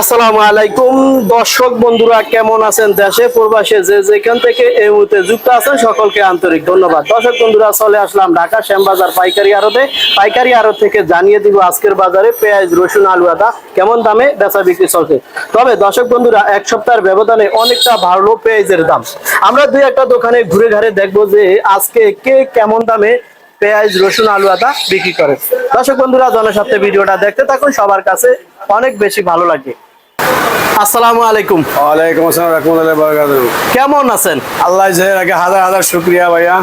আসসালামু আলাইকুম। দর্শক বন্ধুরা, কেমন আছেন দেশে প্রবাসে? যে যেখান থেকে এই মুহূর্তে যুক্ত আছেন, সকলকে আন্তরিক ধন্যবাদ। দর্শক বন্ধুরা, চলে আসলাম ঢাকা শ্যামবাজার পাইকারি আড়তে। পাইকারি আড়ত থেকে জানিয়ে দিব আজকের বাজারে পেঁয়াজ, রসুন, আলু, আদা কেমন দামে বেচা বিক্রি চলছে। তবে দর্শক বন্ধুরা, এক সপ্তাহের ব্যবধানে অনেকটা ভালো পেঁয়াজের দাম। আমরা দুই একটা দোকানে ঘুরে ঘাড়ে দেখব যে আজকে কে কেমন দামে পেঁয়াজ রসুন আলু আদা বিক্রি করে। দর্শক বন্ধুরা জনস্বার্থে ভিডিওটা দেখতে থাকুন। সবার কাছে অনেক বেশি ভালো লাগে। আসসালামু আলাইকুম। ওয়ালাইকুম আসসালাম রহমতুল্লাহ বরকাত কেমন আছেন? আল্লাহ জাহের আগে হাজার হাজার শুক্রিয়া ভাইয়া।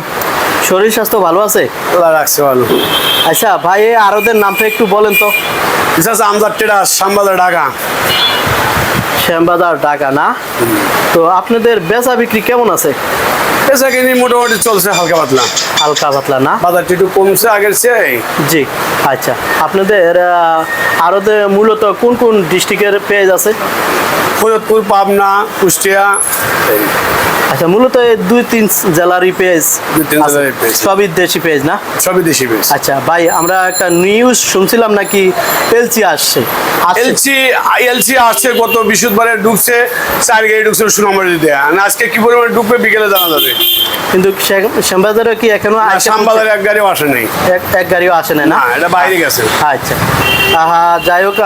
শরীর স্বাস্থ্য ভালো আছে? আল্লাহ রাখছে ভালো। আচ্ছা ভাই এই আরদের নামটা একটু বলেন তো। বিশেষ আমজাদ টেরা সাম্বাদার ঢাকা। শ্যামবাজার ঢাকা না? তো আপনাদের বেচা বিক্রি কেমন আছে? এসে কিনি মোটামুটি চলছে হালকা পাতলা। হালকা পাতলা না? বাজারটা একটু কমছে আগের চেয়ে। জি আচ্ছা। আপনাদের আরতে মূলত কোন কোন ডিস্ট্রিক্টের পেজ আছে? ফরিদপুর পাবনা কুষ্টিয়া আচ্ছা মূলত এই দুই তিন জেলারই পেজ। সবই দেশি পেঁয়াজ না? সবই দেশি পেজ। আচ্ছা ভাই আমরা একটা নিউজ শুনছিলাম নাকি এলসি আসছে। এলসি এলসি আসছে গত বৃহস্পতিবারে ঢুকছে চার গাড়ি ঢুকছে দিতে আর আজকে কি পরিমাণে ঢুকবে বিকেলে জানা যাবে। কিন্তু শ্যাম- শ্যামবাজারে কি এখনও শ্যামবাজারে এক গাড়িও আসে নাই। এক এক গাড়িও আসে না? না এটা বাইরে গেছে। আচ্ছা। আহা যাই হোক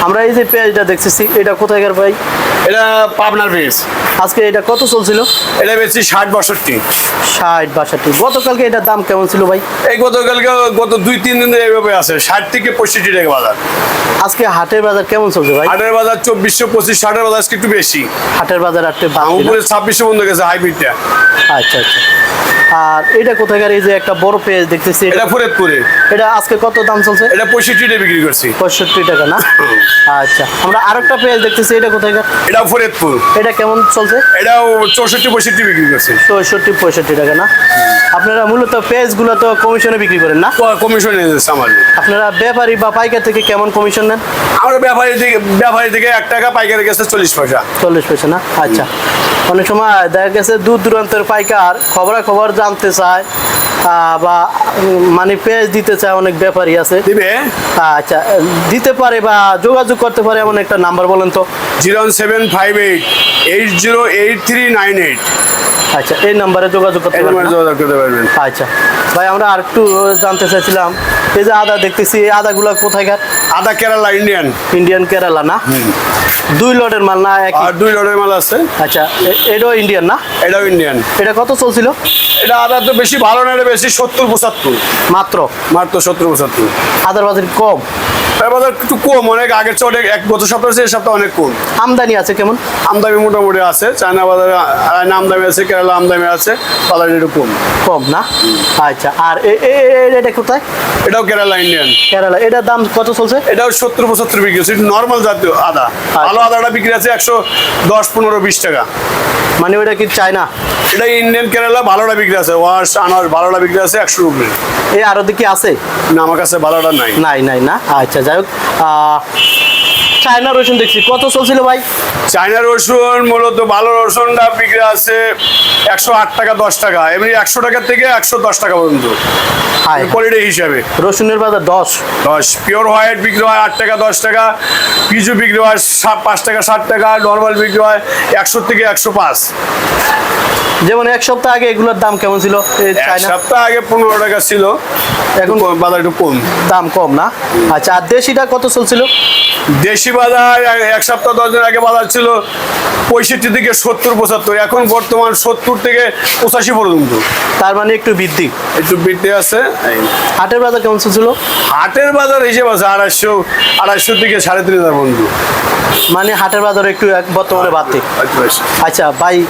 আমরা এই যে পেজটা দেখতেছি এটা কোথায়কার ভাই? এটা পাবনার বেশ আজকে এটা কত চলছিল? এটা বেশি ষাট বছরটি ষাট বাষট্টি। গতকালকে এটার দাম কেমন ছিল ভাই? এই গতকালকে গত দুই তিন দিন এইভাবে আছে। ষাট থেকে পঁয়ষট্টি টাকা বাজার। আজকে হাটের বাজার কেমন চলছে ভাই? হাটের বাজার চব্বিশশো পঁচিশ ষাটের বাজার আজকে একটু বেশি। হাটের বাজার আটটে উপরে ছাব্বিশশো বন্ধ গেছে হাইব্রিডটা। আচ্ছা আচ্ছা। আর এটা কোথায়কার এই যে একটা বড় পেঁয়াজ দেখতেছি? এটা ফরিদপুরে। এটা আজকে কত দাম চলছে? এটা পঁয়ষট্টি টাকা বিক্রি করছি। পঁয়ষট্টি টাকা না? আচ্ছা। আমরা আরেকটা পেঁয়াজ দেখতেছি এটা কোথায়কার এটা ফরিদপুর। এটা কেমন চলছে? এটাও চৌষট্টি পঁয়ষট্টি বিক্রি করছি। চৌষট্টি পঁয়ষট্টি টাকা না? আপনারা মূলত পেঁয়াজগুলো তো কমিশনে বিক্রি করেন না? কমিশন আমার আপনারা ব্যাপারী বা পাইকার থেকে কেমন কমিশন নেন? আমরা ব্যাপারী থেকে ব্যাপারী থেকে এক টাকা পাইকারি গেছে চল্লিশ পয়সা। চল্লিশ পয়সা না? আচ্ছা। অনেক সময় দেখা গেছে দূর দূরান্তের পাইকার খবরা খবর জানতে চায় বা মানে পেজ দিতে চায় অনেক ব্যাপারই আছে। দিবে? আচ্ছা দিতে পারে বা যোগাযোগ করতে পারে এমন একটা নাম্বার বলেন তো। Zero seven five eight eight zero eight three nine eight. আচ্ছা এই নাম্বারে যোগাযোগ করতে এই পারেন নাম্বারে না? যোগাযোগ করতে পারবেন। আচ্ছা ভাই আমরা আর একটু জানতে চাইছিলাম এই যে আদা দেখতেছি এই আদাগুলো কোথায়কার আদা কেরালা ইন্ডিয়ান ইন্ডিয়ান কেরালা না? দুই লটের মাল না এক আর দুই লটের মাল আছে। আচ্ছা এটাও ইন্ডিয়ান না? এটাও ইন্ডিয়ান এটা কত চলছিল? এটা আদা তো বেশি ভালো না এটা বেশি সত্তর পঁচাত্তর। মাত্র? মাত্র সত্তর পঁচাত্তর। আদার বাজার কম? বাজার একটু কম অনেক আগের চেয়ে অনেক এক গত সপ্তাহ এই সপ্তাহ অনেক কম। আমদানি আছে কেমন? আমদামি মোটামুটি আছে চায়না বাজারে আ- আমদামি আছে কেরালা আমদামি আছে বাজার একটু কম। কম না? আচ্ছা আর এটা কোথায়? এটাও কেরালা ইন্ডিয়ান। কেরালা এটার দাম কত চলছে? এটাও সত্তর পঁচাত্তর বিক্রি হচ্ছে নর্মাল জাতীয় আদা। ভালো আদাটা বিক্রি আছে একশো দশ পনেরো বিশ টাকা। মানে ওটা কি চায়না? এটা ইন্ডিয়ান কেরালা ভালোটা বিক্রি আছে ওয়াশ আনার ভালোটা বিক্রি আছে একশো রুপি এই আরও কি আছে? না আমার কাছে ভালোটা নাই। নাই নাই না? আচ্ছা যাই হোক আহ, চায়না রসুন দেখছি কত চলছিল ভাই? চায়না রসুন মূলত ভালো রসুনটা বিক্রি আছে একশো আট টাকা দশ টাকা। এমনি একশো টাকা থেকে একশো দশ টাকা পর্যন্ত। কোয়ালিটি হিসাবে। রসুনের বাজার দশ। দশ। পিওর হোয়াইট বিক্রি হয় আট টাকা দশ টাকা। পিজু বিক্রি হয় পাঁচ টাকা ষাট টাকা। নর্মাল বিক্রি হয় একশো থেকে একশো পাঁচ। যেমন এক সপ্তাহ আগে এগুলোর দাম কেমন ছিল এক সপ্তাহ আগে পনেরো টাকা ছিল। এখন বাজার একটু কম। দাম কম না? আচ্ছা আর দেশিটা কত চলছিল? দেশি বাজার এক- সপ্তাহ দশ দিন আগে বাজার ছিল পঁয়ষট্টি থেকে সত্তর পঁচাত্তর। এখন বর্তমান সত্তর থেকে পঁচাশি পর্যন্ত। তার মানে একটু বৃদ্ধি। একটু বৃদ্ধি আছে। হাটের বাজার কেমন চলছিল? হাটের বাজার হিসেবে আছে আড়াইশো আড়াইশো থেকে সাড়ে তিন হাজার পর্যন্ত। মানে হাটের বাজার একটু বর্তমানে বাড়তি। আচ্ছা, আচ্ছা ভাই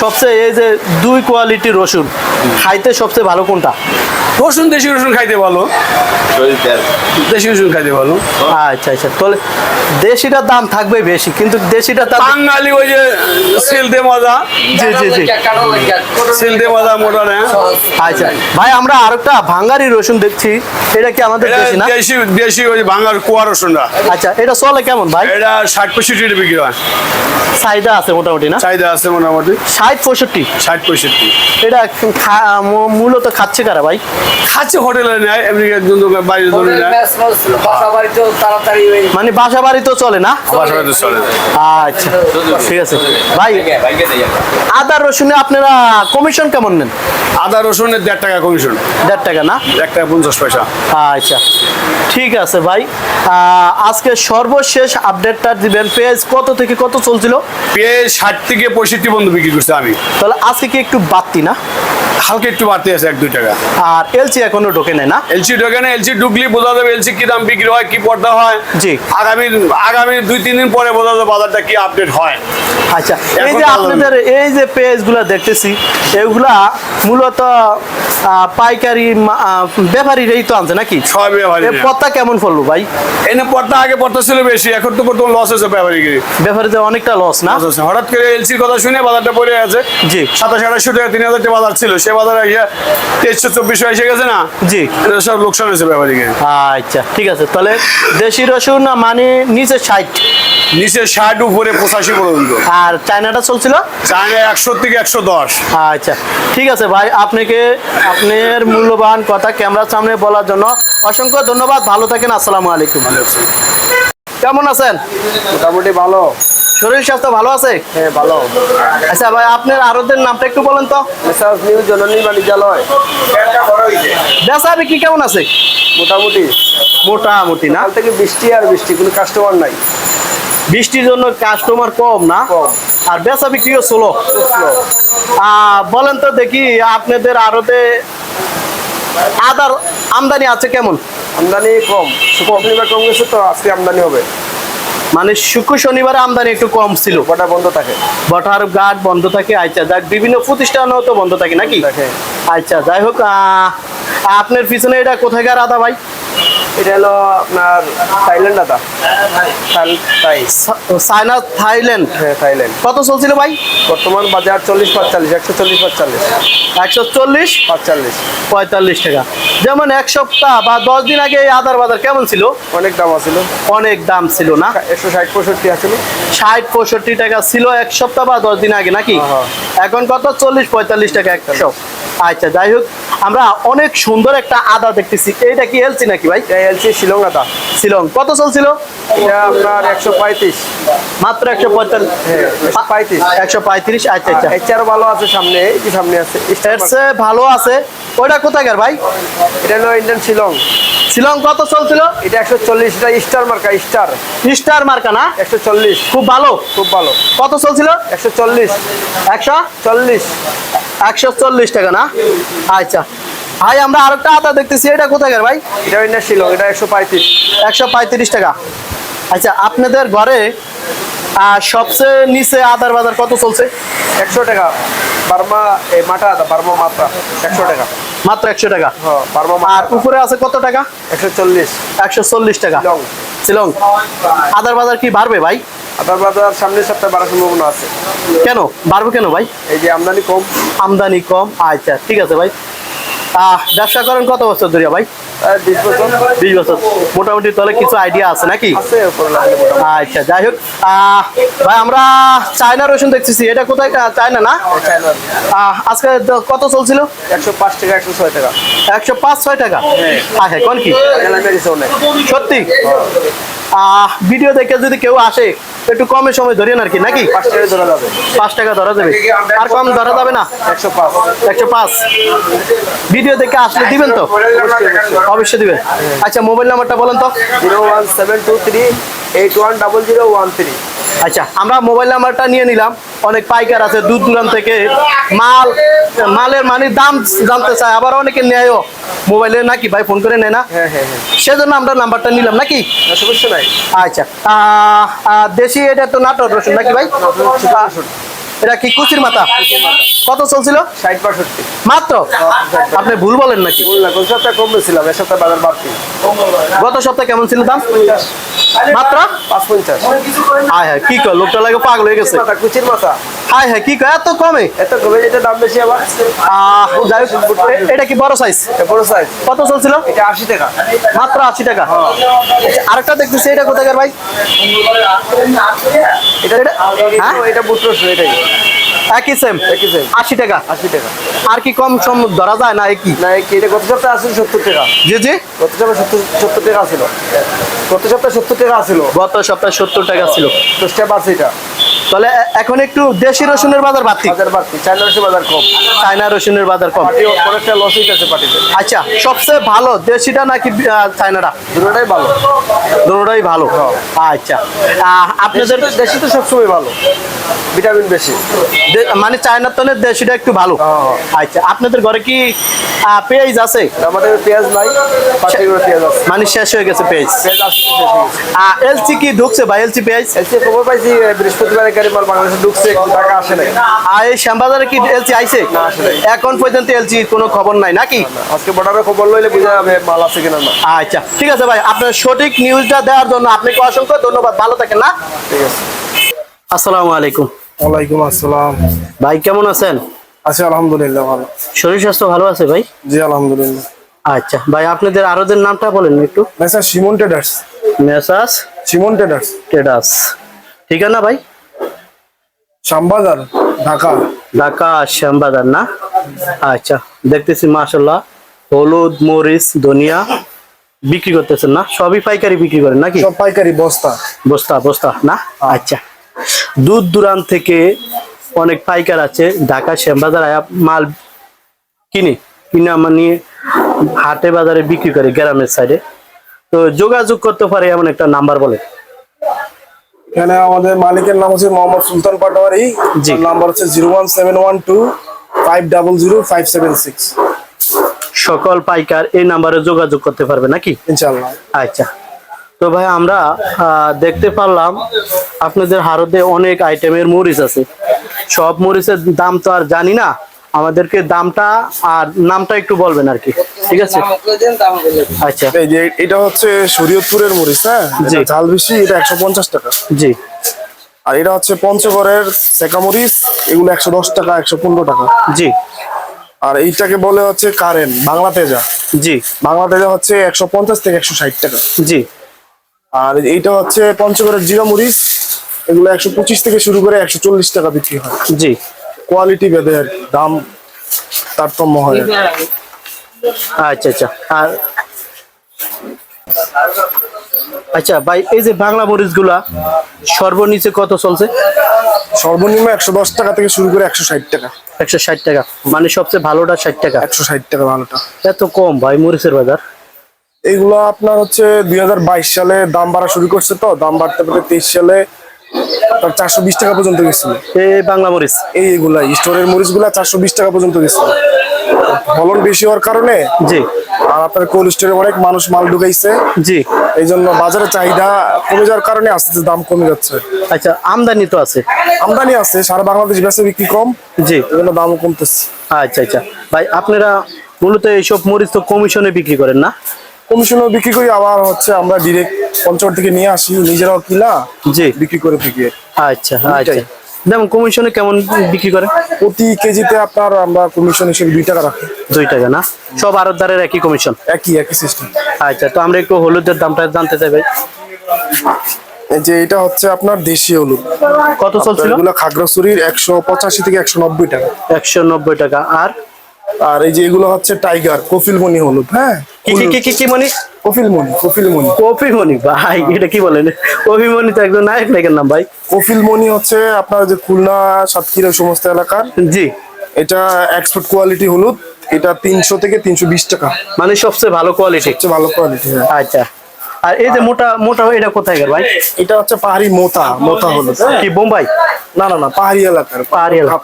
সবচেয়ে এই যে দুই কোয়ালিটির রসুন খাইতে সবচেয়ে ভালো কোনটা? রসুন দেশি রসুন খাইতে ভালো। দেশি রসুন খাইতে ভালো। আচ্ছা আচ্ছা তাহলে দেশিটার দাম থাকবে বেশি কিন্তু দেশিটা দাম বাঙালি ওই যে সিলতে মজা। জি জি জি। সিলতে মজা মোটা না আচ্ছা ভাই আমরা আরেকটা ভাঙ্গারি রসুন দেখছি। এটা কি আমাদের দেশি না? দেশি দেশি ওই যে ভাঙার কুয়া রসুনটা। আচ্ছা এটা চলে কেমন ভাই? এটা ষাট পঁয়ষট্টি বিক্রি হয়। চাহিদা আছে মোটামুটি না? চাহিদা আছে মোটামুটি। ষাট পঁয়ষট্টি? ষাট পঁয়ষট্টি। এটা মূলত খাচ্ছে কারা ভাই? খাচ্ছে হোটেলে নেয় এমনি বাইরের জন্য নেয়। বাসা তাড়াতাড়ি মানে বাসা বাড়ি তো চলে না? আচ্ছা ঠিক আছে। ভাই আদা রসুনে আপনারা কমিশন কেমন নেন? আদা দেড় টাকা কমিশন। দেড় টাকা না? এক টাকা পঞ্চাশ পয়সা। আচ্ছা ঠিক আছে ভাই। আজকে সর্বশেষ আপডেটটা দিবেন। কত থেকে কত চলছিল? পেঁয়াজ ষাট থেকে পঁয়ষট্টি বন্ধু বিক্রি করছে আমি। তাহলে আজকে কি একটু বাড়তি না? হালকা একটু বাড়তে আছে এক দুই টাকা। আর এলসি এখনও ঢোকে নেয় না? এলসি ঢোকে না এলসি ঢুকলি বোঝা যাবে এলসি কি দাম বিক্রি হয় কি পর্দা হয়। জি। আগামী আগামী দুই তিন দিন পরে বোঝা যাবে বাজারটা কি আপডেট হয়। আচ্ছা এই যে আপনাদের এই যে পেজগুলো দেখতেছি এগুলা মূলত পাইকারি ব্যাপারীরাই তো আনছে নাকি? সব ব্যাপারী এ পত্তা কেমন পড়ল ভাই? এনে পর্দা আগে পর্দা ছিল বেশি এখন তো বর্তমান লস হয়েছে ব্যাপারীগিরি ব্যাপারীতে অনেকটা লস না? হঠাৎ করে এলসির কথা শুনে বাজারটা পড়ে আছে। জি। সাতাশ আঠাশশো টাকা তিন হাজার টাকা বাজার ছিল। সে বাজারে এসে তেইশশো চব্বিশশো এসে গেছে না? জি। সব লোকসান হয়েছে ব্যাপারীগিরি আচ্ছা ঠিক আছে। তাহলে দেশি রসুন মানে নিচে ষাট। নিচে ষাট উপরে পঁচাশি পর্যন্ত। আর চায়নাটা চলছিল? চায়না একশো থেকে একশো দশ। আচ্ছা ঠিক আছে ভাই আপনাকে আপনার মূল্যবান কথা ক্যামেরার সামনে বলার জন্য অসংখ্য ধন্যবাদ। ভালো থাকেন আসসালামু আলাইকুম। কেমন আছেন? মোটামুটি ভালো। শরীর স্বাস্থ্য ভালো আছে? হ্যাঁ ভালো। আচ্ছা ভাই আপনার আরদের নামটা একটু বলেন তো। নিউ জননী বাণিজ্যালয়। বেচা বিক্রি কেমন আছে? মোটামুটি। মোটামুটি না? থেকে বৃষ্টি আর বৃষ্টি কোনো কাস্টমার নাই। বৃষ্টির জন্য কাস্টমার কম না? কম। আর বেচা বিক্রিও ষোলো বলেন তো দেখি আপনাদের আরতে আদার আমদানি আছে কেমন? আমদানি কম। শুক্রবার কম গেছে তো আজকে আমদানি হবে। মানে শুক্র শনিবারে আমদানি একটু কম ছিল। কটা বন্ধ থাকে। বটার গার্ড বন্ধ থাকে আচ্ছা যাক বিভিন্ন প্রতিষ্ঠানও তো বন্ধ থাকে নাকি। আচ্ছা যাই হোক আপনার পিছনে এটা কোথায় আদা ভাই? এটা হলো আপনার থাইল্যান্ড থাই- চায়না থাইল্যান্ড। হ্যাঁ থাইল্যান্ড। কত চলছিল ভাই? বর্তমান বাজার চল্লিশ পাঁচচল্লিশ একশো চল্লিশ পাঁচচল্লিশ। একশো চল্লিশ? পাঁচচল্লিশ। পঁয়তাল্লিশ টাকা। যেমন এক সপ্তাহ বা দশ দিন আগে আদার বাজার কেমন ছিল? অনেক দাম আছিল। অনেক দাম ছিল না? একশো ষাট পঁয়ষট্টি আছিল। ষাট পঁয়ষট্টি টাকা ছিল এক সপ্তাহ বা দশ দিন আগে নাকি? হ্যাঁ। এখন কত? চল্লিশ পঁয়তাল্লিশ টাকা একশো। আচ্ছা যাই হোক। আমরা অনেক সুন্দর একটা আদা দেখতেছি। এইটা কি এলসি নাকি ভাই? এলসি শিলং আদা। শিলং। কত চলছিল এটা আপনার একশো পঁয়ত্রিশ। মাত্র একশো পঁয়তাল্লিশ। হ্যাঁ একশো পঁয়ত্রিশ। আচ্ছা আচ্ছা। এর চেয়ে ভালো আছে সামনে যে সামনে আছে এর ভালো আছে। ওইটা কোথাকার ভাই? এটা হলো ইন্ডিয়ান শিলং। শিলং কত চলছিল এটা একশো চল্লিশ এটা স্টার মার্কা স্টার। স্টার মার্কা না? একশো চল্লিশ। খুব ভালো। খুব ভালো। কত চলছিল একশো চল্লিশ। একশো? চল্লিশ। একশো চল্লিশ টাকা না? আচ্ছা। ভাই আমরা আরেকটা আদা দেখতেছি এটা কোথাকার ভাই? এটা শিলং এটা একশো পঁয়ত্রিশ। একশো পঁয়ত্রিশ টাকা। আচ্ছা আপনাদের ঘরে সবচেয়ে নিচে আদার বাজার কত চলছে? একশো টাকা। বার্মা এই মাটা আদা বার্মা মাত্রা একশো টাকা। মাত্র একশো টাকা? হ্যাঁ বার্মা আর উপরে আছে কত টাকা? একশো চল্লিশ। একশো চল্লিশ টাকা। শিলং। আদার বাজার কি বাড়বে ভাই? আদার বাজার সামনের সপ্তাহে বাড়ার সম্ভাবনা আছে। কেন? বাড়বে কেন ভাই? এই যে আমদানি কম। আমদানি কম। আচ্ছা ঠিক আছে ভাই। ব্যবসা করেন কত বছর ধরে ভাই? বিশ বছর। মোটামুটি তাহলে কিছু আইডিয়া আছে নাকি? আচ্ছা যাই হোক। ভাই আমরা চায়না রসুন দেখতেছি। এটা কোথায়? চায়না না? আহ, আজকে কত চলছিল? একশো পাঁচ টাকা একশো ছয় টাকা। একশো পাঁচ ছয় টাকা? হ্যাঁ। হ্যাঁ কোন কি? সত্যি? আহ, ভিডিও দেখে যদি কেউ আসে একটু কমে সময় ধরেন আর কি নাকি? পাঁচ টাকা ধরা যাবে। আর কম ধরা যাবে না? একশো পাঁচ। একশো পাঁচ। ভিডিও দেখে আসলে দিবেন তো? অবশ্যই দিবেন। আচ্ছা মোবাইল নাম্বারটা বলেন তো। Zero one seven two three eight one double zero one three. আচ্ছা আমরা মোবাইল নাম্বারটা নিয়ে নিলাম। অনেক পাইকার আছে দূর দূরান্ত থেকে মাল মালের মানে দাম জানতে চায় আবার অনেকে নেয়ও। মোবাইলে নাকি ভাই ফোন করে নেয় না? হ্যাঁ হ্যাঁ হ্যাঁ। সেজন্য আমরা নাম্বারটা নিলাম নাকি? না, সমস্যা নাই। আচ্ছা দেশি এটা তো নাটক রসুন নাকি ভাই? এটা কি কুচির মাথা? কত চলছিল? ষাট বাষট্টি। মাত্র? আপনি ভুল বলেন নাকি? কোন সপ্তাহে কম বেছিলাম এ সপ্তাহে বাজার বাড়তি। গত সপ্তাহে কেমন ছিল দাম? মাত্র? পাঁচ পঞ্চাশ। হ্যাঁ হ্যাঁ কি কর লোকটা লাগে পাগল হয়ে গেছে। কুচির মাথা। হাই হাই কি এত কমে? এত কমে যেটা দাম বেশি আবার? যাই এটা কি বড় সাইজ বড় সাইজ কত চলছিল? এটা আশি টাকা। মাত্র আশি টাকা। আচ্ছা, আরেকটা দেখতেছি এটা কোথাকার ভাই? এটা এটা- হ্যাঁ? এটা এটা এটাই। একই সেম একই same। আশি টাকা। আশি টাকা। আর কি কম সম ধরা যায় না একই না একই এটা গত সপ্তাহে আসছিল সত্তর টাকা। জি জি। গত সপ্তাহে সত্তর সত্তর টাকা ছিল গত সপ্তাহে সত্তর টাকা ছিল গত সপ্তাহে সত্তর টাকা ছিল। দশটা বাড়ছে এটা। তাহলে এখন একটু দেশি রসুনের বাজার বাড়তি? বাজার চায়না রসুন বাজার কম। চায়না রসুনের বাজার কম। অনেকটা লস হইতেছে পার্টিতে। আচ্ছা সবচেয়ে ভালো দেশিটা নাকি চায়নাটা? দুটোটাই ভালো। দুটোটাই ভালো। আচ্ছা আপনাদের দেশি তো- সবসময় ভালো। ভিটামিন বেশি। মানে চায়নার তনের দেশিটা একটু ভালো। হ্যাঁ। আচ্ছা আপনাদের ঘরে কি পেঁয়াজ আছে? আমাদের পেঁয়াজ নাই পেঁয়াজ মানে শেষ হয়ে গেছে পেঁয়াজ। পেঁয়াজ হয়ে। এলসি কি ঢুকছে ভাই? এলসি পেঁয়াজ? এসে খবর পাইছি বৃহস্পতিবার গাড়ি মাল বাংলাদেশে ঢুকছে টাকা আসে নাই। আর এই শ্যামবাজারে কি এলসি আইছে? না, আসে নাই। এখন পর্যন্ত এলসি কোনো খবর নাই নাকি? আজকে বর্ডারে খবর লইলে বুঝা যাবে মাল আছে কিনা না। আচ্ছা ঠিক আছে ভাই আপনার সঠিক নিউজটা দেওয়ার জন্য আপনাকে অসংখ্য ধন্যবাদ। ভালো থাকেন না? ঠিক আছে। আসসালামু আলাইকুম। ওয়ালাইকুম আসসালাম। ভাই কেমন আছেন? আছি আলহামদুলিল্লাহ ভালো। শরীর স্বাস্থ্য ভালো আছে ভাই? জি আলহামদুলিল্লাহ। আচ্ছা ভাই আপনাদের আরোদের নামটা বলেন একটু। না sir Simon traders. Messrs Simon traders. টেডাস ঠিকানা ভাই? শ্যামবাজার ঢাকা। ঢাকা শ্যামবাজার না? আচ্ছা দেখতেছি মাশাল্লাহ হলুদ মরিচ ধনিয়া বিক্রি করতেছেন না? সবই পাইকারি বিক্রি করেন নাকি? সব পাইকারি বস্তা। বস্তা বস্তা না? আচ্ছা। দূর দূরান্ত থেকে অনেক পাইকার আছে ঢাকা শ্যামবাজার আয়া মাল কিনে কিনে আমার নিয়ে হাটে বাজারে বিক্রি করে গ্রামের সাইডে তো যোগাযোগ করতে পারে এমন একটা নাম্বার বলে। এখানে আমাদের মালিকের নাম হচ্ছে মোহাম্মদ সুলতান পাটোয়ারি। নাম্বার হচ্ছে zero one seven one two five double zero five seven six সকল পাইকার এই নাম্বারে যোগাযোগ করতে পারবে নাকি? ইনশাল্লাহ আচ্ছা। তো ভাই আমরা দেখতে পারলাম আপনাদের হারতে অনেক আইটেমের মরিচ আছে। সব মরিচের দাম তো আর জানি না। আমাদেরকে দামটা আর নামটা একটু বলবেন আর কি। ঠিক আছে? আচ্ছা। এই যে এটা হচ্ছে শরীয়তপুরের মরিচ হ্যাঁ? ঝাল বেশি এটা একশো পঞ্চাশ টাকা। জি। আর এটা হচ্ছে পঞ্চগড়ের সেকা মরিচ এগুলো একশো দশ টাকা একশো পনেরো টাকা। জি। আর এইটাকে বলে হচ্ছে কারেন্ট বাংলা তেজা। জি। বাংলা তেজা হচ্ছে একশো পঞ্চাশ থেকে একশো ষাট টাকা। জি। আর এইটা হচ্ছে পঞ্চগড়ের জিরা মরিচ এগুলো একশো পঁচিশ থেকে শুরু করে একশো চল্লিশ টাকা বিক্রি হয়। জি। কোয়ালিটি ভেদে আর কি, দাম তারতম্য হয় আচ্ছা আচ্ছা। আর আচ্ছা ভাই এই যে বাংলা মরিচগুলা সর্বনিচে কত চলছে? সর্বনিম্ন একশো দশ টাকা থেকে শুরু করে একশো ষাট টাকা। একশো ষাট টাকা। মানে সবচেয়ে ভালোটা ষাট টাকা? একশো ষাট টাকা ভালোটা। এত কম ভাই মরিচের বাজার? এইগুলো আপনার হচ্ছে দুই হাজার বাইশ সালে দাম বাড়া শুরু করছে তো দাম বাড়তে বাড়তে তেইশ সালে আপনার চারশো বিশ টাকা পর্যন্ত গেছিল। এই বাংলা মরিচ? এই এগুলা স্টোরের মরিচগুলা চারশো বিশ টাকা পর্যন্ত গেছিল। ফলন বেশি হওয়ার কারণে জি। আর আপনার কোল্ড স্টোরে অনেক মানুষ মাল ঢুকাইছে। জি। এই জন্য বাজারে চাহিদা কমে যাওয়ার কারণে আস্তে আস্তে দাম কমে যাচ্ছে। আচ্ছা আমদানি তো আছে। আমদানি আছে সারা বাংলাদেশ বেচে বিক্রি কম। জি। এই জন্য দামও কমতেছে। আচ্ছা আচ্ছা। ভাই আপনারা মূলত এইসব মরিচ তো কমিশনে বিক্রি করেন না? কমিশনও বিক্রি করি আবার হচ্ছে আমরা ডিরেক্ট পঞ্চগড় থেকে নিয়ে আসি নিজেরাও কিনা জি। বিক্রি করে থাকি। আচ্ছা আচ্ছা। যেমন কমিশনে কেমন বিক্রি করে? প্রতি কেজিতে আপনার আমরা কমিশন হিসেবে দুই টাকা রাখি। দুই টাকা না? সব আরতদারের একই কমিশন একই একই সিস্টেম আচ্ছা তো আমরা একটু হলুদের দামটা জানতে চাই ভাই। যে এটা হচ্ছে আপনার দেশি হলুদ। কত চলছিল? এগুলো খাগড়াছড়ির একশো পঁচাশি থেকে একশো নব্বই টাকা। একশো নব্বই টাকা। আর? আর এই যে এগুলো হচ্ছে টাইগার কফিলমণি হলুদ হ্যাঁ? কি কি কি কি কি মনি কফিলমণি কফিলমণি কফি ভাই এটা কি বলেন? তো একজন নায়ক নায়কের নাম ভাই। কফিলমণি হচ্ছে আপনার যে খুলনা সাতক্ষীরা সমস্ত এলাকার। জি। এটা এক্সপোর্ট কোয়ালিটি হলুদ এটা তিনশো থেকে তিনশো বিশ টাকা। মানে সবচেয়ে ভালো কোয়ালিটি সবচেয়ে ভালো কোয়ালিটি আচ্ছা। আর এই যে মোটা মোটা এটা কোথায় গেল ভাই? এটা হচ্ছে পাহাড়ি মোতা মোতা হলুদ। হ্যাঁ? কি বোম্বাই? না না না পাহাড়ি এলাকার। পাহাড়ি এলাকা।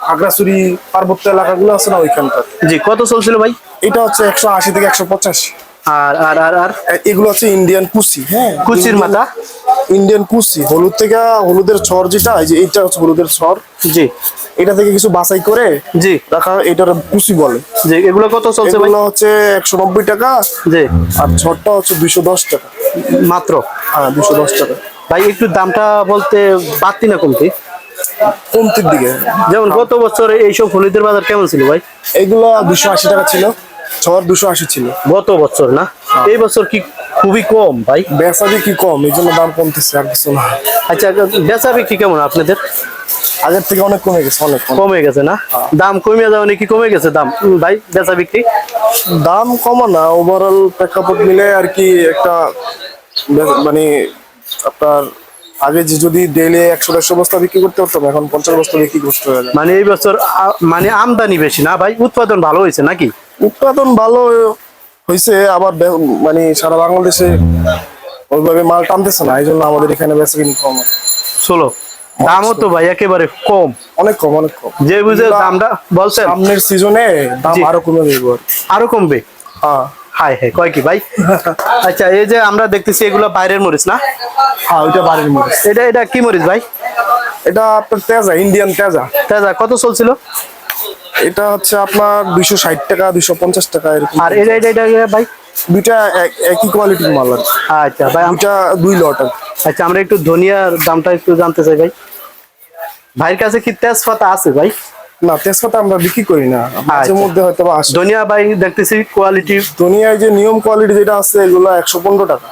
পার্বত্য এলাকাগুলো আছে না ওইখানকার? জি কত চলছিল ভাই? এটা হচ্ছে একশো আশি থেকে একশো পঁচাশি। আর আর আর আর? এগুলো হচ্ছে ইন্ডিয়ান কুচি হ্যাঁ? কুচির মাথা? ইন্ডিয়ান কুচি হলুদ থেকে হলুদের ছর যেটা এই যে এইটা হচ্ছে হলুদের ছর। জি। এটা থেকে কিছু বাছাই করে জি। রাখা এটার কুচি বলে। জি এগুলো কত চলছে এগুলো হচ্ছে একশো নব্বই টাকা জি। আর ছরটা হচ্ছে দুইশো দশ টাকা। মাত্র? হ্যাঁ দুশো দশ টাকা। ভাই একটু দামটা বলতে বাড়তি না কমতি? কমতির দিকে। যেমন গত বছর এইসব হলুদের বাজার কেমন ছিল ভাই? এগুলো দুশো আশি টাকা ছিল। দুশো আশি ছিল। গত বছর না? এই বছর কি খুবই কম ভাই? বেচা কম এই জন্য দাম কমতেছে আর কিছু না। আচ্ছা বেচা বিক্রি কেমন আপনাদের? আগের থেকে অনেক কমে গেছে অনেক অনেক। কমে গেছে না? দাম কমে যাওয়া নাকি কমে গেছে দাম? ভাই বেচা বিক্রি? দাম কমা না ওভারঅল প্রেক্ষাপট মিলে আর কি একটা মানে আপনার আগে যে যদি ডেইলি একশো দেড়শো বস্তা বিক্রি করতে পারতাম এখন পঞ্চাশ বস্তা বিক্রি করতে হবে মানে এই বছর মানে আমদানি বেশি না ভাই? উৎপাদন ভালো হয়েছে নাকি? উৎপাদন ভালো হয়েছে আবার মানে সারা বাংলাদেশে ওইভাবে মাল টানতেছে না এই জন্য আমাদের এখানে বেশি কম ষোলো। দামও তো ভাই একেবারে কম। অনেক কম অনেক কম। যে বুঝে দামটা বলছেন? সামনের সিজনে দাম আরও কমে যাবে আরও কমবে? হ্যাঁ। হাই হাই কয় কি ভাই? আচ্ছা এই যে আমরা দেখতেছি এগুলো বাইরের মরিচ না? হ্যাঁ ওইটা বাড়ির মরিচ। এটা এটা কি মরিচ ভাই? এটা আপনার তেজা ইন্ডিয়ান তেজা। দাদা কত চলছিল? এটা হচ্ছে আপনার দুইশো ষাট টাকা দুইশো পঞ্চাশ টাকা এরকম আর এটা এটা এটা ভাই? দুইটা এক- একই কোয়ালিটির মাল আচ্ছা ভাই দুইটা দুই লট আচ্ছা আমরা একটু ধনিয়ার দামটা একটু জানতে চাই ভাই। ভাইয়ের কাছে কি তেজপাতা আছে ভাই? না তেজপাতা আমরা বিক্রি করি না। মাঝে আচ্ছা। মধ্যে হয়তো আসে। ধনিয়া ভাই দেখতেছি কোয়ালিটি দুনিয়ায় যে নিয়ম কোয়ালিটি যেটা আছে এগুলো একশো পনেরো টাকা।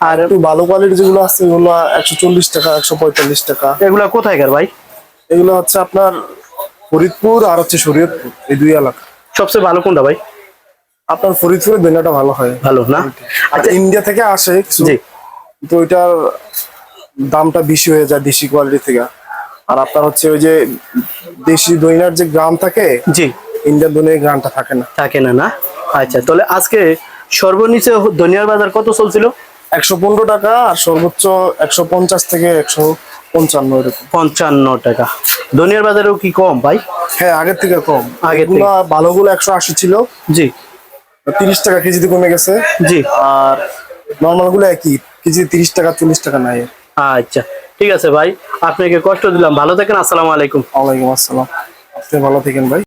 আর একটু ভালো কোয়ালিটি যেগুলো আছে এগুলো একশো চল্লিশ টাকা একশো পঁয়তাল্লিশ টাকা। এগুলা কোথায়কার ভাই? এগুলো হচ্ছে আপনার ফরিদপুর আর হচ্ছে শরীয়তপুর এই দুই এলাকা। সবচেয়ে ভালো কোনটা ভাই? আপনার ফরিদপুরের বেনাটা ভালো হয়। ভালো না? আচ্ছা ইন্ডিয়া থেকে আসে কিছু? জি। তো ওইটার দামটা বেশি হয়ে যায় দেশি কোয়ালিটি থেকে। আর আপনার হচ্ছে ওই যে দেশি দইনার যে গ্রাম থাকে জি। ইন্ডিয়ান দইনের গ্রামটা থাকে না। থাকে না না? আচ্ছা তাহলে আজকে সর্বনিচে ধনিয়ার বাজার কত চলছিল? একশো পনেরো টাকা আর সর্বোচ্চ একশো পঞ্চাশ থেকে একশো পঞ্চান্ন এরকম। পঞ্চান্ন টাকা। ধনিয়ার বাজারেও কি কম ভাই? হ্যাঁ আগের থেকে কম। আগের এগুলো ভালোগুলো একশো আশি ছিল। জি। তিরিশ টাকা কেজিতে কমে গেছে। জি। আর নর্মালগুলো একই। কেজি তিরিশ টাকা চল্লিশ টাকা নাই। আচ্ছা ঠিক আছে ভাই। আপনাকে কষ্ট দিলাম। ভালো থাকেন আসসালামু আলাইকুম। ওয়ালাইকুম আসসালাম। আপনি ভালো থাকেন ভাই।